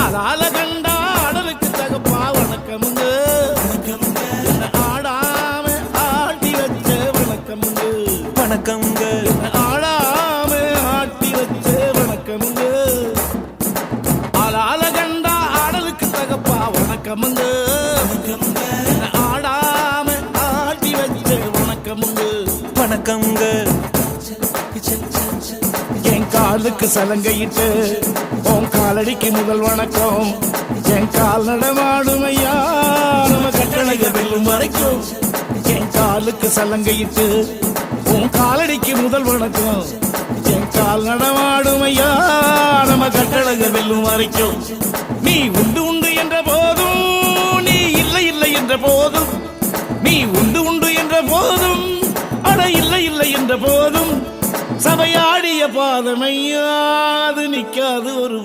அதால கண்டா ஆடலுக்கு தகப்பா வணக்கமுங்க. ஆடாம ஆட்டி வச்ச வணக்கமுங்க. வணக்கம்ங்க. ஆடாம ஆட்டி வச்ச வணக்கமுங்க. அதால கண்டா ஆடலுக்கு தகப்பா வணக்கமுங்க. ஆடாம ஆட்டி வச்ச வணக்கமுங்க. வணக்கம்ங்க. என் காலுக்கு சலங்கையிட்டு உன் காலடிக்கு முதல் வணக்கம். என் கால் நடமாடும் ஐயா நம்ம கட்டளைக வெல்லும் வரைக்கும். என் காலுக்கு சலங்கையிட்டு உன் காலடிக்கு முதல் வணக்கம். என் கால் நடமாடும் ஐயா நம்ம கட்டளைக வெல்லும் வரைக்கும். நீ உண்டு உண்டு என்ற போதும் நீ இல்லை இல்லை என்ற போதும். நீ உண்டு உண்டு என்ற போதும் அட இல்லை இல்லை என்ற போதும். சபையாடிய பாதமையாது நிக்காது ஒரு